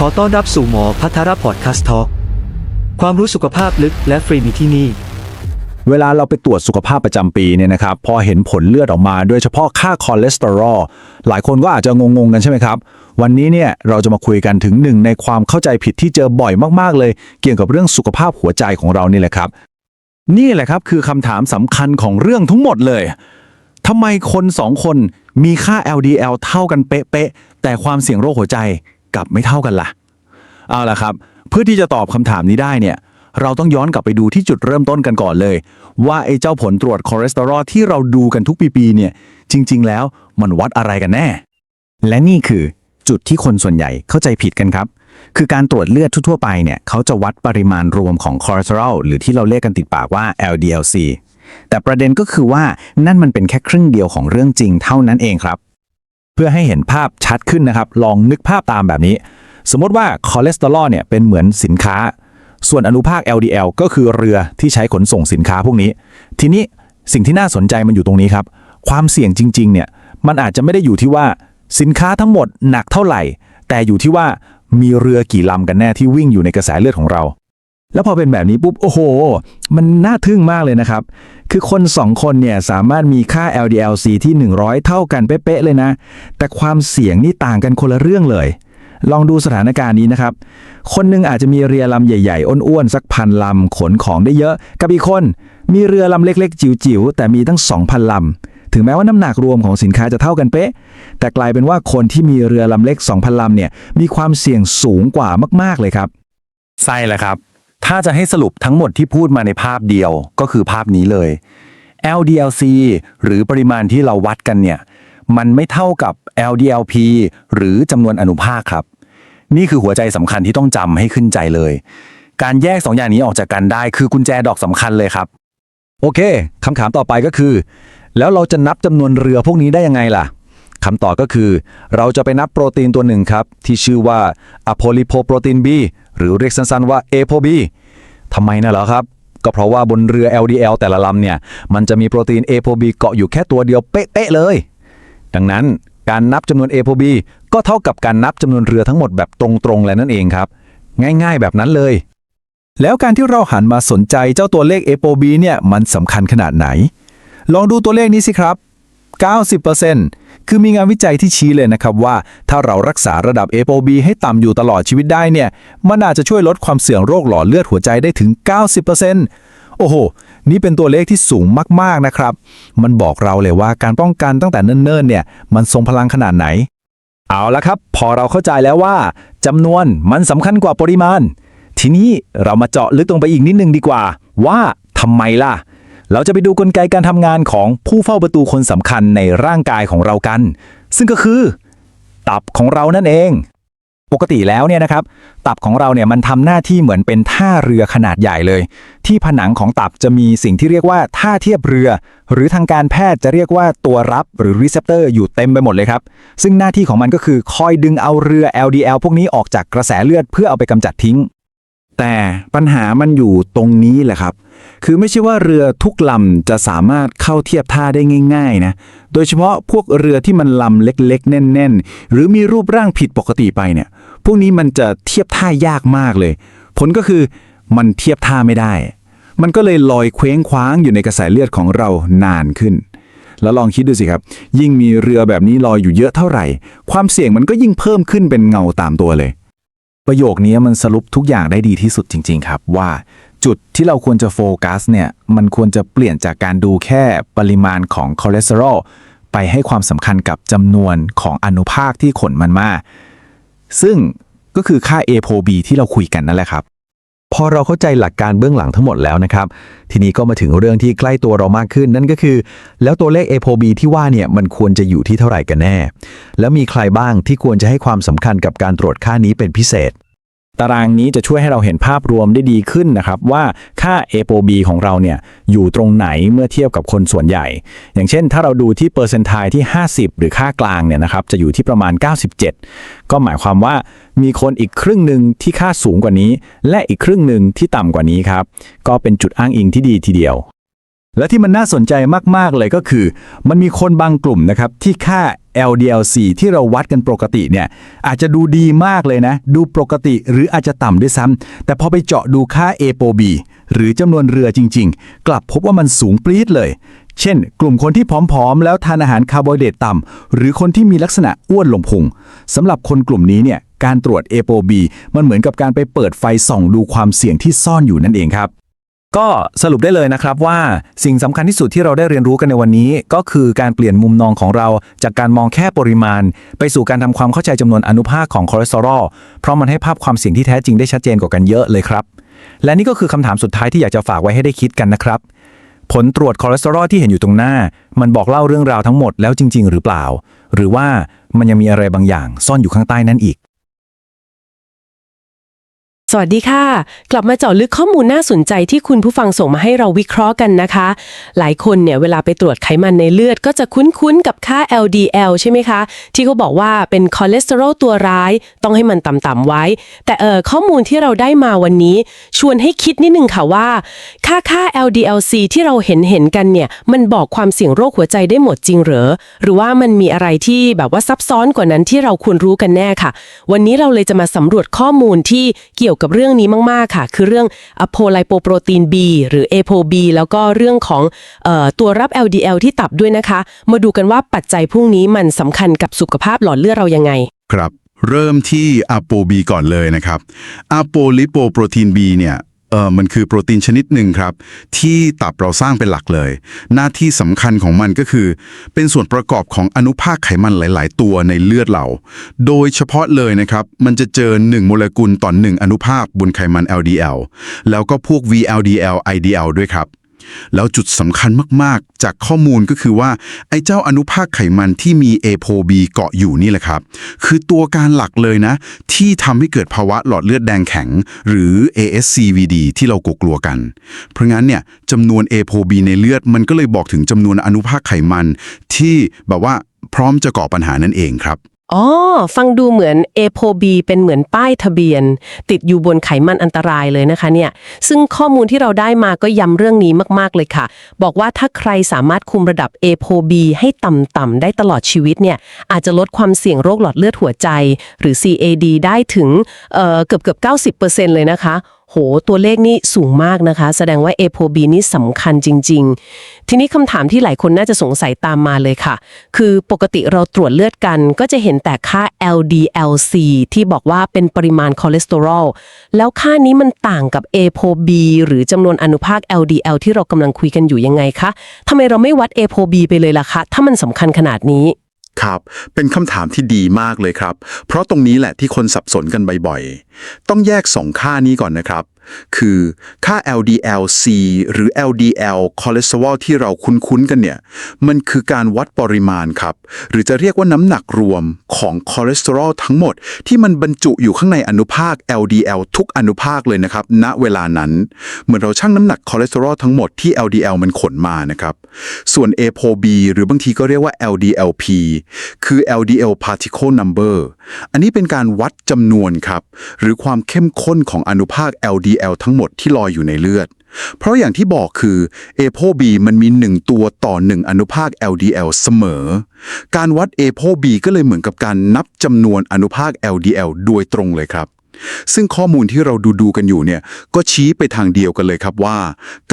ขอต้อนรับสู่หมอพัทรพอดคาสต์ทอความรู้สุขภาพลึกและฟรีมีที่นี่ เวลาเราไปตรวจสุขภาพประจำปีเนี่ยนะครับ พอเห็นผลเลือดออกมาโดยเฉพาะค่าคอเลสเตอรอลหลายคนก็อาจจะงงๆกันใช่ไหมครับ วันนี้เนี่ยเราจะมาคุยกันถึงหนึ่งในความเข้าใจผิดที่เจอบ่อยมากๆ เลย เกี่ยวกับเรื่องสุขภาพหัวใจของเรานี่แหละครับ นี่แหละครับคือคำถามสำคัญของเรื่องทั้งหมดเลยทำไมคนสองคนมีค่า LDL เท่ากันเป๊ะๆแต่ความเสี่ยงโรคหัวใจ กลับไม่เท่ากันล่ะ เอาล่ะครับ เพื่อที่จะตอบคำถามนี้ได้เนี่ยเราต้องย้อนกลับไปดูที่จุดเริ่มต้นกันก่อนเลย ว่าไอ้เจ้าผลตรวจคอเลสเตอรอลที่เราดูกันทุกปีๆเนี่ยจริง ๆ แล้วมันวัดอะไรกันแน่ และนี่คือจุดที่คนส่วนใหญ่เข้าใจผิดกันครับ คือการตรวจเลือดทั่วๆไปเนี่ยเขาจะวัดปริมาณรวมของคอเลสเตอรอลหรือที่เราเรียกกันติดปากว่า LDL-C แต่ประเด็นก็คือว่านั่นมันเป็นแค่ครึ่งเดียวของเรื่องจริงเท่านั้นเองครับ เพื่อให้เห็นภาพชัดขึ้นนะครับ ลองนึกภาพตามแบบนี้ สมมติว่าคอเลสเตอรอลเนี่ยเป็นเหมือนสินค้า ส่วนอนุภาค LDL ก็คือเรือที่ใช้ขนส่งสินค้าพวกนี้ ทีนี้สิ่งที่น่าสนใจมันอยู่ตรงนี้ครับ ความเสี่ยงจริง ๆ เนี่ยมันอาจจะไม่ได้อยู่ที่ว่าสินค้าทั้งหมดหนักเท่าไหร่ แต่อยู่ที่ว่ามีเรือกี่ลำกันแน่ที่วิ่งอยู่ในกระแสเลือดของเรา แล้วพอเป็นแบบนี้ปุ๊บ โอ้โห มันน่าทึ่งมากเลยนะครับ คือคนสองคนเนี่ยสามารถมีค่า LDL-C ที่ 100 เท่ากันเป๊ะๆเลยนะ แต่ความเสี่ยงนี่ต่างกันคนละเรื่องเลย ลองดูสถานการณ์นี้นะครับ คนหนึงอาจจะมีเรือลำใหญ่ๆ อ้วนๆ สักพันลำขนของได้เยอะ กับอีกคน มีเรือลำเล็กๆ จิ๋วๆ แต่มีตั้ง 2,000ลำ ถึงแม้ว่าน้ำหนักรวมของสินค้าจะเท่ากันเป๊ะ แต่กลายเป็นว่าคนที่มีเรือลำเล็ก 2,000ลำเนี่ย มีความเสี่ยงสูงกว่ามากๆเลยครับ ใช่แหละครับ ถ้าจะให้สรุปทั้งหมดที่พูดมาในภาพเดียวก็คือภาพนี้เลย LDLC หรือปริมาณที่เราวัดกันเนี่ย มันไม่เท่ากับ LDLP หรือจำนวนอนุภาคครับ นี่คือหัวใจสำคัญที่ต้องจำให้ขึ้นใจเลย การแยกสองอย่างนี้ออกจากกันได้คือกุญแจดอกสำคัญเลยครับ โอเคคำถามต่อไปก็คือ แล้วเราจะนับจำนวนเรือพวกนี้ได้ยังไงล่ะ คำตอบก็คือ เราจะไปนับโปรตีนตัวหนึ่งครับ ที่ชื่อว่าอะโพลิโพโปรตีน B หรือเรียกสั้นๆว่า ApoB ทำไมนะเหรอครับ ก็เพราะว่าบนเรือ LDL แต่ละลำเนี่ย มันจะมีโปรตีน ApoB เกาะอยู่แค่ตัวเดียวเป๊ะๆเลย ดังนั้นการนับจำนวน ApoB ก็เท่ากับการนับจำนวนเรือทั้งหมดแบบตรงๆแล้วนั่นเองครับ ง่ายๆแบบนั้นเลย แล้วการที่เราหันมาสนใจเจ้าตัวเลข ApoB เนี่ยมันสำคัญขนาดไหน ลองดูตัวเลขนี้สิครับ 90%คือมีงานวิจัยที่ชี้เลยนะครับว่า ถ้าเรารักษาระดับ ApoB ให้ต่ำอยู่ตลอดชีวิตได้เนี่ย มันอาจจะช่วยลดความเสี่ยงโรคหลอดเลือดหัวใจได้ถึง 90%โอ้โห นี่เป็นตัวเลขที่สูงมากๆนะครับ มันบอกเราเลยว่าการป้องกันตั้งแต่เนิ่นๆเนี่ย มันทรงพลังขนาดไหน เอาละครับ พอเราเข้าใจแล้วว่าจำนวนมันสำคัญกว่าปริมาณ ทีนี้เรามาเจาะลึกลงไปอีกนิดนึงดีกว่า ว่าทำไมล่ะ เราจะไปดูกลไกการทำงานของผู้เฝ้าประตูคนสำคัญในร่างกายของเรากัน ซึ่งก็คือ ตับของเรานั่นเอง ปกติแล้วเนี่ยนะครับ ตับของเราเนี่ยมันทำหน้าที่เหมือนเป็นท่าเรือขนาดใหญ่เลย ที่ผนังของตับจะมีสิ่งที่เรียกว่าท่าเทียบเรือ หรือทางการแพทย์จะเรียกว่าตัวรับหรือรีเซพเตอร์อยู่เต็มไปหมดเลยครับ ซึ่งหน้าที่ของมันก็คือคอยดึงเอาเรือ LDL พวกนี้ออกจากกระแสเลือดเพื่อเอาไปกำจัดทิ้ง แต่ปัญหามันอยู่ตรงนี้แหละครับ คือไม่ใช่ว่าเรือทุกลำจะสามารถเข้าเทียบท่าได้ง่าย ๆ นะ โดยเฉพาะพวกเรือที่มันลำเล็กๆ แน่น ๆ หรือมีรูปร่างผิดปกติไปเนี่ย พวกนี้มันจะเทียบท่ายากมากเลย ผลก็คือมันเทียบท่าไม่ได้ มันก็เลยลอยเคว้งคว้างอยู่ในกระแสเลือดของเรานานขึ้น แล้วลองคิดดูสิครับ ยิ่งมีเรือแบบนี้ลอยอยู่เยอะเท่าไหร่ ความเสี่ยงมันก็ยิ่งเพิ่มขึ้นเป็นเงาตามตัวเลย ประโยคนี้มันสรุปทุกอย่างได้ดีที่สุดจริง ๆ ครับว่าจุดที่เราควรจะโฟกัสเนี่ยมันควรจะเปลี่ยนจากการดูแค่ปริมาณของคอเลสเตอรอลไปให้ความสำคัญกับจำนวนของอนุภาคที่ขนมันมา ซึ่งก็คือค่า ApoB ที่เราคุยกันนั่นแหละครับ พอเราเข้าใจหลักการเบื้องหลังทั้งหมดแล้วนะครับ ทีนี้ก็มาถึงเรื่องที่ใกล้ตัวเรามากขึ้นนั่นก็คือ แล้วตัวเลข ApoB ที่ว่าเนี่ยมันควรจะอยู่ที่เท่าไหร่กันแน่ แล้วมีใครบ้างที่ควรจะให้ความสำคัญกับการตรวจค่านี้เป็นพิเศษ ตารางนี้จะช่วยให้เราเห็นภาพรวมได้ดีขึ้นนะครับ ว่าค่า ApoB ของเราเนี่ยอยู่ตรงไหนเมื่อเทียบกับคนส่วนใหญ่ อย่างเช่น ถ้าเราดูที่เปอร์เซนต์ไทที่ 50 หรือค่ากลางเนี่ยนะครับจะอยู่ที่ประมาณ 97 ก็หมายความว่ามีคนอีกครึ่งหนึ่งที่ค่าสูงกว่านี้ และอีกครึ่งหนึ่งที่ต่ำกว่านี้ครับ ก็เป็นจุดอ้างอิงที่ดีทีเดียว และที่มันน่าสนใจมาก ๆ เลยก็คือ มันมีคนบางกลุ่มนะครับ ที่ค่า LDL-C ที่เราวัดกันปกติเนี่ย อาจจะดูดีมากเลยนะ ดูปกติหรืออาจจะต่ำด้วยซ้ำแต่พอไปเจาะดูค่า ApoB หรือจำนวนเรือจริง ๆ กลับพบว่ามันสูงปรี๊ดเลย เช่น กลุ่มคนที่ผอม ๆ แล้วทานอาหารคาร์โบไฮเดรตต่ำหรือคนที่มีลักษณะอ้วนลงพุงสำหรับคนกลุ่มนี้เนี่ยการตรวจ ApoB มันเหมือนกับการไปเปิดไฟส่องดูความเสี่ยงที่ซ่อนอยู่นั่นเองครับ ก็สรุปได้เลยนะครับว่าสิ่งสำคัญที่สุดที่เราได้เรียนรู้กันในวันนี้ ก็คือการเปลี่ยนมุมมองของเราจากการมองแค่ปริมาณ ไปสู่การทำความเข้าใจจำนวนอนุภาคของคอเลสเตอรอลเพราะมันให้ภาพความเสี่ยงที่แท้จริงได้ชัดเจนกว่ากันเยอะเลยครับ และนี่ก็คือคำถามสุดท้ายที่อยากจะฝากไว้ให้ได้คิดกันนะครับ ผลตรวจคอเลสเตอรอลที่เห็นอยู่ตรงหน้า มันบอกเล่าเรื่องราวทั้งหมดแล้วจริง ๆ หรือเปล่า หรือว่ามันยังมีอะไรบางอย่างซ่อนอยู่ข้างใต้นั้นอีก วัสดีค่ะ กลับมาเจาะลึกข้อมูลน่าสนใจที่คุณผู้ฟังส่งมาให้เราวิเคราะห์กันนะคะ หลายคนเนี่ยเวลาไปตรวจไขมันในเลือดก็จะคุ้นๆกับค่า LDL ใช่ไหมคะ ที่เขาบอกว่าเป็นคอเลสเตอรอลตัวร้าย ต้องให้มันต่ำๆไว้ แต่เออข้อมูลที่เราได้มาวันนี้ ชวนให้คิดนิดนึงค่ะว่า ค่าค่า LDL-C ที่เราเห็นเห็นๆกันเนี่ยมันบอกความเสี่ยงโรคหัวใจได้หมดจริงหรอหรือว่ามันมีอะไรที่แบบว่าซับซ้อนกว่านั้นที่เราควรรู้กันแน่ค่ะ วันนี้เราเลยจะมาสำรวจข้อมูลที่เกี่ยวกับเรื่องนี้มาก ๆ ค่ะ คือเรื่องอะโพไลโปโปรตีน B หรือ ApoB แล้วก็เรื่องของออตัวรับ LDL ที่ตับด้วยนะคะ มาดูกันว่าปัจจัยพวกนี้มันสำคัญกับสุขภาพหลอดเลือดเรายังไง ครับ เริ่มที่อะโปบีก่อนเลยนะครับอะโปลิโปโปรตีน B เนี่ย เออมันคือโปรตีนชนิดหนึ่งครับ ที่ตับเราสร้างเป็นหลักเลย หน้าที่สำคัญของมันก็คือ เป็นส่วนประกอบของอนุภาคไขมันหลาย ๆ ตัวในเลือดเรา โดยเฉพาะเลยนะครับ มันจะเจอ 1 โมเลกุลต่อ 1 อนุภาคบนไขมัน LDL แล้วก็พวก VLDL IDL ด้วยครับ แล้วจุดสำคัญมากๆ จากข้อมูลก็คือว่า ไอ้เจ้าอนุภาคไขมันที่มี ApoB เกาะอยู่นี่แหละครับ คือตัวการหลักเลยนะ ที่ทำให้เกิดภาวะหลอดเลือดแดงแข็ง หรือ ASCVD ที่เรากลัวๆกัน เพราะงั้นเนี่ยจำนวน ApoB ในเลือดมันก็เลยบอกถึงจำนวนอนุภาคไขมันที่แบบว่าพร้อมจะก่อปัญหานั่นเองครับ อ๋อ ฟังดูเหมือน ApoB เป็นเหมือนป้ายทะเบียน ติดอยู่บนไขมันอันตรายเลยนะคะเนี่ย ซึ่งข้อมูลที่เราได้มาก็ย้ำเรื่องนี้มาก ๆ เลยค่ะ บอกว่าถ้าใครสามารถคุมระดับ ApoB ให้ต่ำ ๆ ได้ตลอดชีวิตเนี่ย อาจจะลดความเสี่ยงโรคหลอดเลือดหัวใจ หรือ CAD ได้ถึงเอ่อเกือบเกือบ 90%เลยนะคะ โห ตัวเลขนี่สูงมากนะคะ แสดงว่า ApoB นี่สำคัญจริง ๆ ทีนี้คำถามที่หลายคนน่าจะสงสัยตามมาเลยค่ะ คือปกติเราตรวจเลือดกันก็จะเห็นแต่ค่า LDL-C ที่บอกว่าเป็นปริมาณคอเลสเตอรอล แล้วค่านี้มันต่างกับ ApoB หรือจำนวนอนุภาค LDL ที่เรากำลังคุยกันอยู่ยังไงคะทำไมเราไม่วัด ApoB ไปเลยล่ะคะ ถ้ามันสำคัญขนาดนี้ ครับ เป็นคำถามที่ดีมากเลยครับ เพราะตรงนี้แหละที่คนสับสนกันบ่อยๆ ต้องแยกสองค่านี้ก่อนนะครับ คือค่า LDL-C หรือ LDL คอเลสเตอรอลที่เราคุ้นๆกันเนี่ย มันคือการวัดปริมาณครับ หรือจะเรียกว่าน้ำหนักรวมของคอเลสเตอรอลทั้งหมด ที่มันบรรจุอยู่ข้างในอนุภาค LDL ทุกอนุภาคเลยนะครับ ณ เวลานั้น เหมือนเราชั่งน้ำหนักคอเลสเตอรอลทั้งหมดที่ LDL มันขนมานะครับ ส่วน ApoB หรือบางทีก็เรียกว่า LDLP คือ LDL particle number อันนี้เป็นการวัดจำนวนครับ หรือความเข้มข้นของอนุภาค LDL ทั้งหมดที่ลอยอยู่ในเลือด เพราะอย่างที่บอกคือ ApoB มันมี 1 ตัวต่อ 1 อนุภาค LDL เสมอ การวัด ApoB ก็เลยเหมือนกับการนับจำนวนอนุภาค LDL โดยตรงเลยครับซึ่งข้อมูลที่เราดูดูกันอยู่เนี่ยก็ชี้ไปทางเดียวกันเลยครับว่า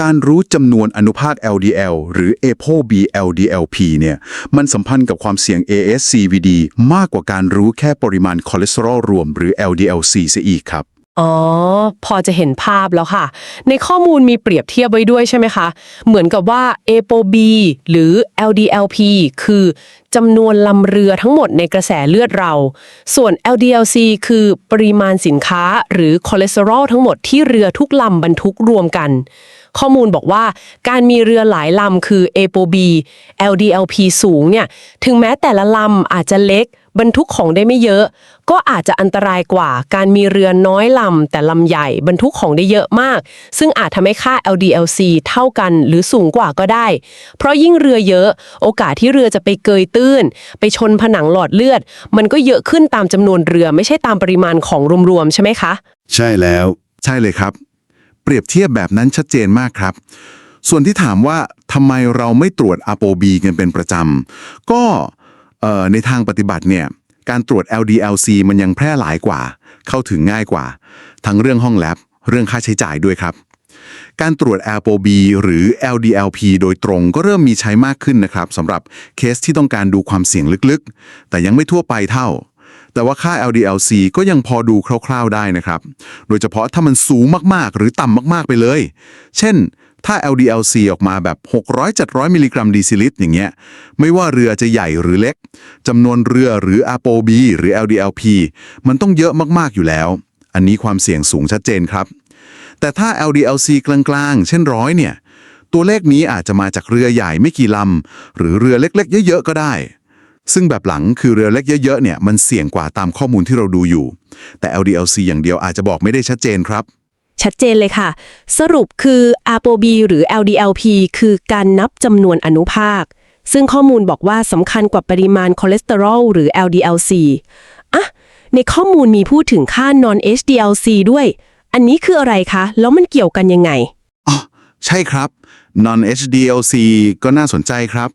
การรู้จำนวนอนุภาค LDL หรือ ApoB LDLP เนี่ยมันสัมพันธ์กับความเสี่ยง ASCVD มากกว่าการรู้แค่ปริมาณคอเลสเตอรอลรวมหรือ LDLC เสียอีกครับ อ๋อ พอจะเห็นภาพแล้วค่ะ ในข้อมูลมีเปรียบเทียบไว้ด้วยใช่ไหมคะ เหมือนกับว่า ApoB หรือ LDLP คือจำนวนลำเรือทั้งหมดในกระแสเลือดเรา ส่วน LDLC คือปริมาณสินค้าหรือคอเลสเตอรอลทั้งหมดที่เรือทุกลำบรรทุกรวมกัน ข้อมูลบอกว่าการมีเรือหลายลำคือ ApoB LDLP สูงเนี่ย ถึงแม้แต่ละลำอาจจะเล็ก บรรทุกของได้ไม่เยอะ ก็อาจจะอันตรายกว่าการมีเรือน้อยลำแต่ลำใหญ่ บรรทุกของได้เยอะมาก ซึ่งอาจทำให้ค่า LDLC เท่ากันหรือสูงกว่าก็ได้ เพราะยิ่งเรือเยอะ โอกาสที่เรือจะไปเกยตื้น ไปชนผนังหลอดเลือด มันก็เยอะขึ้นตามจำนวนเรือไม่ใช่ตามปริมาณของรวมๆใช่ไหมคะ ใช่แล้ว ใช่เลยครับ เปรียบเทียบแบบนั้นชัดเจนมากครับ ส่วนที่ถามว่าทำไมเราไม่ตรวจ ApoB กันเป็นประจำก็ เอ่อในทางปฏิบัติเนี่ยการตรวจ LDLC มันยังแพร่หลายกว่า เข้าถึงง่ายกว่า ทั้งเรื่องห้องแลบเรื่องค่าใช้จ่ายด้วยครับ การตรวจ ApoB หรือ LDLP โดยตรงก็เริ่มมีใช้มากขึ้นนะครับสำหรับเคสที่ต้องการดูความเสี่ยงลึกๆ แต่ยังไม่ทั่วไปเท่า แต่ว่าค่า LDLC ก็ยังพอดูคร่าวๆได้นะครับ โดยเฉพาะถ้ามันสูงมากๆ หรือต่ำมากๆไปเลย เช่น ถ้า LDLC ออกมาแบบ 600-700 มิลลิกรัมดีซิลิตรอย่างเงี้ย ไม่ว่าเรือจะใหญ่หรือเล็กจำนวนเรือหรือ ApoB หรือ LDLP มันต้องเยอะมากๆอยู่แล้ว อันนี้ความเสี่ยงสูงชัดเจนครับ แต่ถ้า LDLC กลางๆ เช่นร้อยเนี่ย ตัวเลขนี้อาจจะมาจากเรือใหญ่ไม่กี่ลำหรือเรือเล็ก ๆ เยอะๆก็ได้ ซึ่งแบบหลังคือเรือเล็กเยอะๆเนี่ยมันเสี่ยงกว่าตามข้อมูลที่เราดูอยู่ แต่ LDLC อย่างเดียวอาจจะบอกไม่ได้ชัดเจนครับ ชัดเจนเลยค่ะ สรุปคือ ApoB หรือ LDLP คือการนับจำนวนอนุภาค ซึ่งข้อมูลบอกว่าสำคัญกว่าปริมาณคอเลสเตอรอลหรือ LDLC อะ ในข้อมูลมีพูดถึงค่า non HDLC ด้วย อันนี้คืออะไรคะ แล้วมันเกี่ยวกันยังไง อ๋อ ใช่ครับ non HDLC ก็น่าสนใจครับ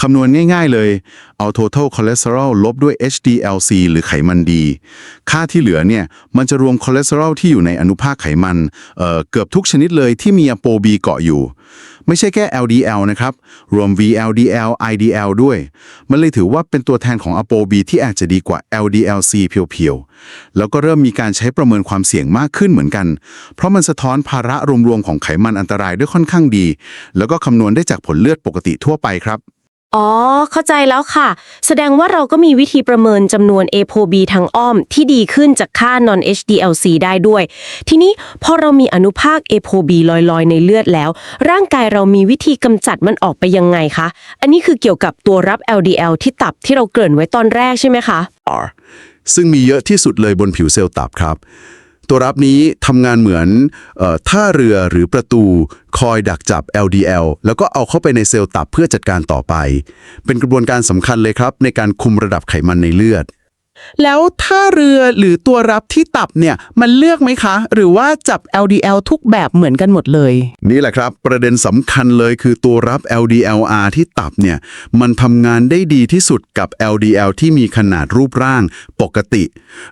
คำนวณง่ายๆเลย เอา total cholesterol ลบด้วย HDLC หรือไขมันดี ค่าที่เหลือเนี่ย มันจะรวมคอเลสเตอรอลที่อยู่ในอนุภาคไขมันเเกือบทุกชนิดเลยที่มี ApoB เกาะอยู่ ไม่ใช่แค่ LDL นะครับ รวม VLDL IDL ด้วย มันเลยถือว่าเป็นตัวแทนของ ApoB ที่อาจจะดีกว่า LDLC เพียวๆ แล้วก็เริ่มมีการใช้ประเมินความเสี่ยงมากขึ้นเหมือนกัน เพราะมันสะท้อนภาระรวมๆของไขมันอันตรายด้วยค่อนข้างดี แล้วก็คำนวณได้จากผลเลือดปกติทั่วไปครับ อ๋อ เข้าใจแล้วค่ะ แสดงว่าเราก็มีวิธีประเมินจำนวน ApoB ทางอ้อม ที่ดีขึ้นจากค่า non HDLC ได้ด้วย ทีนี้พอเรามีอนุภาค ApoB ลอยๆ ในเลือดแล้ว ร่างกายเรามีวิธีกำจัดมันออกไปยังไงคะ อันนี้คือเกี่ยวกับตัวรับ LDL ที่ตับที่เราเกริ่นไว้ตอนแรกใช่ไหมคะ R ซึ่งมีเยอะที่สุดเลยบนผิวเซลล์ตับครับ ตัวรับนี้ทำงานเหมือนออท่าเรือหรือประตู คอยดักจับ LDL แล้วก็เอาเข้าไปในเซลล์ตับเพื่อจัดการต่อไป เป็นกระบวนการสำคัญเลยครับในการคุมระดับไขมันในเลือด แล้วท่าเรือหรือตัวรับที่ตับเนี่ยมันเลือกไหมคะ หรือว่าจับ LDL ทุกแบบเหมือนกันหมดเลย นี่แหละครับ ประเด็นสำคัญเลยคือตัวรับ LDLR ที่ตับเนี่ยมันทำงานได้ดีที่สุดกับ LDL ที่มีขนาดรูปร่างปกติ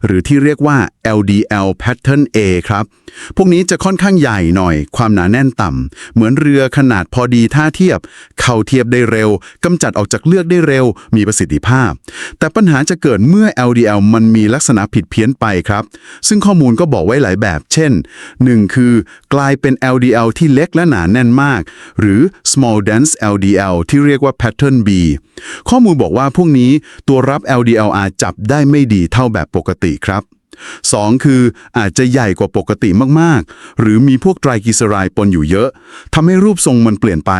หรือที่เรียกว่า LDL pattern A ครับ พวกนี้จะค่อนข้างใหญ่หน่อย ความหนาแน่นต่ำเหมือนเรือขนาดพอดีท่าเทียบ เข่าเทียบได้เร็วกำจัดออกจากเลือดได้เร็ว มีประสิทธิภาพ แต่ปัญหาจะเกิดเมื่อ LDL มันมีลักษณะผิดเพี้ยนไปครับ ซึ่งข้อมูลก็บอกไว้หลายแบบ เช่น 1 คือกลายเป็น LDL ที่เล็กและหนาแน่นมาก หรือ small dense LDL ที่เรียกว่า pattern B ข้อมูลบอกว่าพวกนี้ตัวรับ LDLR จับได้ไม่ดีเท่าแบบปกติครับ 2 คืออาจจะใหญ่กว่าปกติมากๆ หรือมีพวกไตรกลีเซอไรด์ปนอยู่เยอะทำให้รูปทรงมันเปลี่ยนไป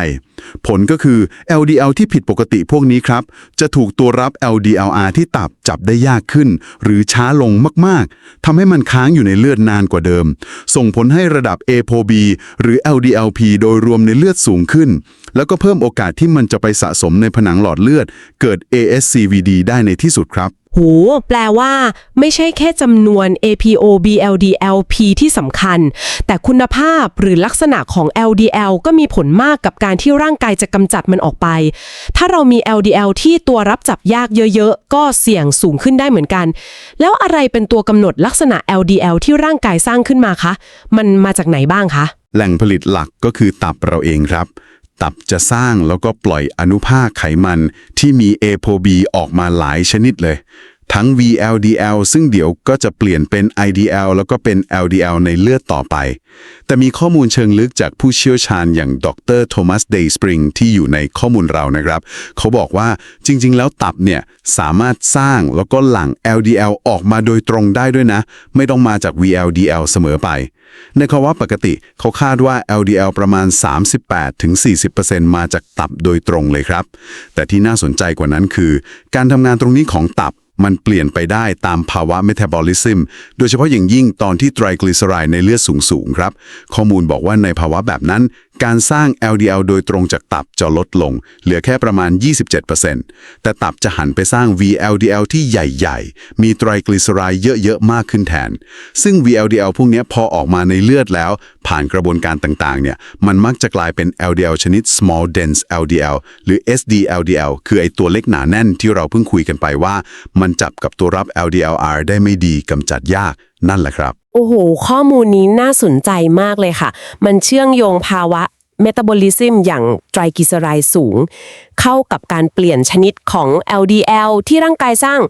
ผลก็คือ LDL ที่ผิดปกติพวกนี้ครับ จะถูกตัวรับ LDLR ที่ตับจับได้ยากขึ้น หรือช้าลงมากๆทำให้มันค้างอยู่ในเลือดนานกว่าเดิม ส่งผลให้ระดับ ApoB หรือ LDLP โดยรวมในเลือดสูงขึ้น แล้วก็เพิ่มโอกาสที่มันจะไปสะสมในผนังหลอดเลือด เกิด ASCVD ได้ในที่สุดครับ โห แปลว่า ไม่ใช่แค่จำนวน APO BLD LP ที่สำคัญ แต่คุณภาพหรือลักษณะของ LDL ก็มีผลมากกับการที่ร่างกายจะกำจัดมันออกไป ถ้าเรามี LDL ที่ตัวรับจับยากเยอะๆ ก็เสี่ยงสูงขึ้นได้เหมือนกัน แล้วอะไรเป็นตัวกำหนดลักษณะ LDL ที่ร่างกายสร้างขึ้นมาคะ มันมาจากไหนบ้างคะ แหล่งผลิตหลักก็คือตับเราเองครับ ตับจะสร้างแล้วก็ปล่อยอนุภาคไขมันที่มี ApoB ออกมาหลายชนิดเลย ทั้ง VLDL ซึ่งเดี๋ยวก็จะเปลี่ยนเป็น IDL แล้วก็เป็น LDL ในเลือดต่อไป แต่มีข้อมูลเชิงลึกจากผู้เชี่ยวชาญอย่างดรโทมัสเดย์สปริงที่อยู่ในข้อมูลเรานะครับ เขาบอกว่าจริง ๆ แล้วตับเนี่ยสามารถสร้างแล้วก็หลั่ง LDL ออกมาโดยตรงได้ด้วยนะ ไม่ต้องมาจาก VLDL เสมอไป ในภาวะปกติเขาคาดว่า LDL ประมาณ 38-40%มาจากตับโดยตรงเลยครับ แต่ที่น่าสนใจกว่านั้นคือ การทำงานตรงนี้ของตับมันเปลี่ยนไปได้ตามภาวะเมตาบอลิซึม โดยเฉพาะอย่างยิ่งตอนที่ไตรกลีเซอไรด์ในเลือดสูงๆครับ ข้อมูลบอกว่าในภาวะแบบนั้น การสร้าง LDL โดยตรงจากตับจะลดลง เหลือแค่ประมาณ 27%แต่ตับจะหันไปสร้าง VLDL ที่ใหญ่ๆ มีไตรกลีเซอไรด์เยอะๆ มากขึ้นแทน ซึ่ง VLDL พวกนี้พอออกมาในเลือดแล้ว ผ่านกระบวนการต่างๆ เนี่ย มันมักจะกลายเป็น LDL ชนิด small dense LDL หรือ SDLDL คือไอตัวเล็กหนาแน่นที่เราเพิ่งคุยกันไปว่า มันจับกับตัวรับ LDLR ได้ไม่ดีกำจัดยากนั่นแหละครับ โอ้โห ข้อมูลนี้น่าสนใจมากเลยค่ะ มันเชื่อมโยงภาวะ เมตาบอลิซึมอย่างไตรกลีเซอไรด์สูง เข้ากับการเปลี่ยนชนิดของ LDL ที่ร่างกายสร้าง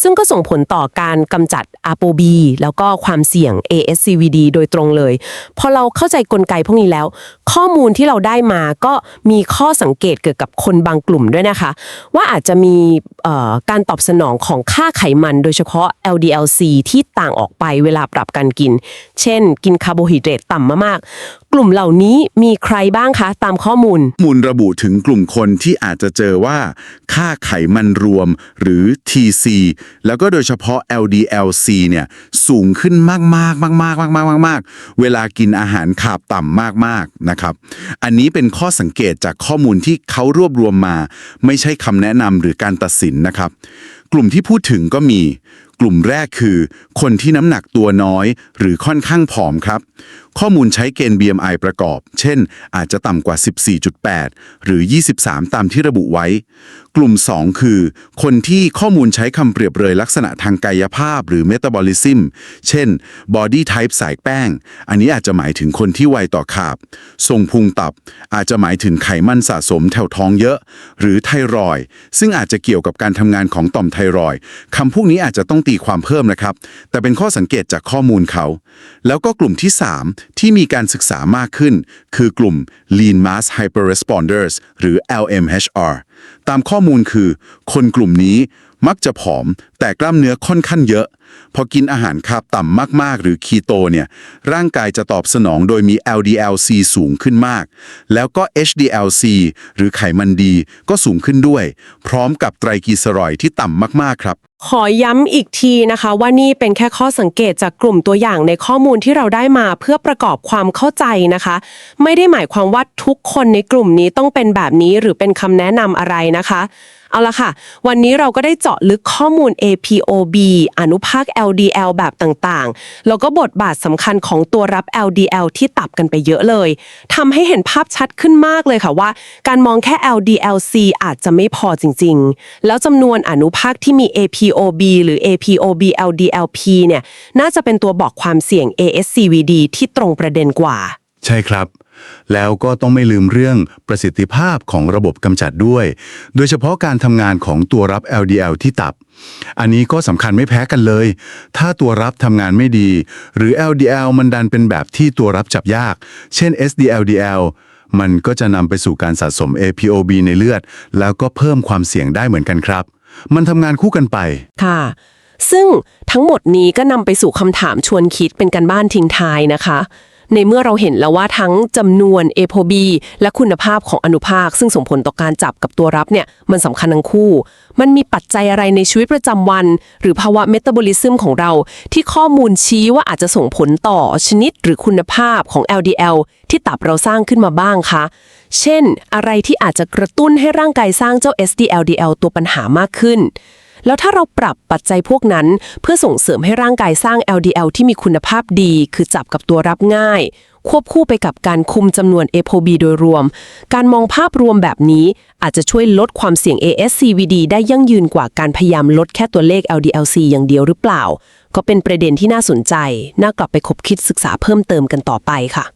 ซึ่งก็ส่งผลต่อการกำจัด ApoB แล้วก็ความเสี่ยง ASCVD โดยตรงเลย พอเราเข้าใจกลไกพวกนี้แล้ว ข้อมูลที่เราได้มาก็มีข้อสังเกตเกี่ยวกับคนบางกลุ่มด้วยนะคะ ว่าอาจจะมีการตอบสนองของค่าไขมันโดยเฉพาะ LDLC ที่ต่างออกไปเวลาปรับการกิน เช่น กินคาร์โบไฮเดรตต่ำมากๆ กลุ่มเหล่านี้มีใครบ้างคะ ตามข้อมูล มูลระบุถึงกลุ่มคนที่อาจจะเจอว่า ค่าไขมันรวมหรือ TC แล้วก็โดยเฉพาะ LDLC เนี่ยสูงขึ้นมากๆมากๆมากๆมากเวลากินอาหารขาบต่ำมากๆนะครับ อันนี้เป็นข้อสังเกตจากข้อมูลที่เขารวบรวมมา ไม่ใช่คำแนะนำหรือการตัดสินนะครับ กลุ่มที่พูดถึงก็มีกลุ่มแรกคือ คนที่น้ำหนักตัวน้อย หรือค่อนข้างผอมครับ ข้อมูลใช้เกณฑ์ BMI ประกอบ เช่น อาจจะต่ำกว่า 14.8 หรือ 23 ตามที่ระบุไว้ กลุ่ม 2 คือ คนที่ข้อมูลใช้คำเปรียบเรยลักษณะทางกายภาพหรือ Metabolism เช่น Body Type สายแป้ง อันนี้อาจจะหมายถึงคนที่ไวต่อขาบ ทรงพุงตับ อาจจะหมายถึงไขมันสะสมแถวท้องเยอะ หรือไทรอยด์ซึ่งอาจจะเกี่ยวกับการทำงานของต่อมไทรอยด์คำพวกนี้อาจจะต้องตีความเพิ่มนะครับ แต่เป็นข้อสังเกตจากข้อมูลเขา แล้วก็กลุ่มที่ 3ที่มีการศึกษามากขึ้น คือกลุ่ม Lean Mass Hyperresponders หรือ LMHR ตามข้อมูลคือ คนกลุ่มนี้มักจะผอมแต่กล้ามเนื้อค่อนข้างเยอะ พอกินอาหารคาร์บต่ำมาก ๆ หรือคีโตเนี่ยร่างกายจะตอบสนองโดยมี LDLC สูงขึ้นมาก แล้วก็ HDLC หรือไขมันดีก็สูงขึ้นด้วย พร้อมกับไตรกลีเซอรอยด์ที่ต่ำมาก ๆ ครับ ขอย้ำอีกทีนะคะ ว่านี่เป็นแค่ข้อสังเกตจากกลุ่มตัวอย่างในข้อมูลที่เราได้มาเพื่อประกอบความเข้าใจนะคะ ไม่ได้หมายความว่าทุกคนในกลุ่มนี้ต้องเป็นแบบนี้หรือเป็นคำแนะนำอะไรนะคะ เอาละค่ะ วันนี้เราก็ได้เจาะลึกข้อมูล APOB อนุภาค LDL แบบต่างๆ แล้วก็บทบาทสำคัญของตัวรับ LDL ที่ตับกันไปเยอะเลยทำให้เห็นภาพชัดขึ้นมากเลยค่ะว่า การมองแค่ LDLC อาจจะไม่พอจริง ๆ แล้วจำนวนอนุภาคที่มี APOB หรือ APOB LDLP เนี่ยน่าจะเป็นตัวบอกความเสี่ยง ASCVD ที่ตรงประเด็นกว่า ใช่ครับ แล้วก็ต้องไม่ลืมเรื่องประสิทธิภาพของระบบกำจัดด้วย โดยเฉพาะการทำงานของตัวรับ LDL ที่ตับ อันนี้ก็สำคัญไม่แพ้กันเลย ถ้าตัวรับทำงานไม่ดี หรือ LDL มันดันเป็นแบบที่ตัวรับจับยาก เช่น SDLDL มันก็จะนำไปสู่การสะสม APOB ในเลือด แล้วก็เพิ่มความเสี่ยงได้เหมือนกันครับ มันทำงานคู่กันไป ค่ะ ซึ่งทั้งหมดนี้ก็นำไปสู่คำถามชวนคิดเป็นการบ้านทิ้งท้ายนะคะ ในเมื่อเราเห็นแล้วว่าทั้งจำนวน ApoB และคุณภาพของอนุภาค ซึ่งส่งผลต่อการจับกับตัวรับเนี่ยมันสำคัญทั้งคู่ มันมีปัจจัยอะไรในชีวิตประจำวัน หรือภาวะเมตาบอลิซึมของเรา ที่ข้อมูลชี้ว่าอาจจะส่งผลต่อชนิดหรือคุณภาพของ LDL ที่ตับเราสร้างขึ้นมาบ้างคะ เช่น อะไรที่อาจจะกระตุ้นให้ร่างกายสร้างเจ้า SDLDL ตัวปัญหามากขึ้น แล้วถ้าเราปรับปัจจัยพวกนั้นเพื่อส่งเสริมให้ร่างกายสร้าง LDL ที่มีคุณภาพดี คือจับกับตัวรับง่าย ควบคู่ไปกับการคุมจำนวน ApoB โดยรวม การมองภาพรวมแบบนี้อาจจะช่วยลดความเสี่ยง ASCVD ได้ยั่งยืนกว่าการพยายามลดแค่ตัวเลข LDLC อย่างเดียวหรือเปล่า ก็เป็นประเด็นที่น่าสนใจ น่ากลับไปคบคิดศึกษาเพิ่มเติมกันต่อไปค่ะ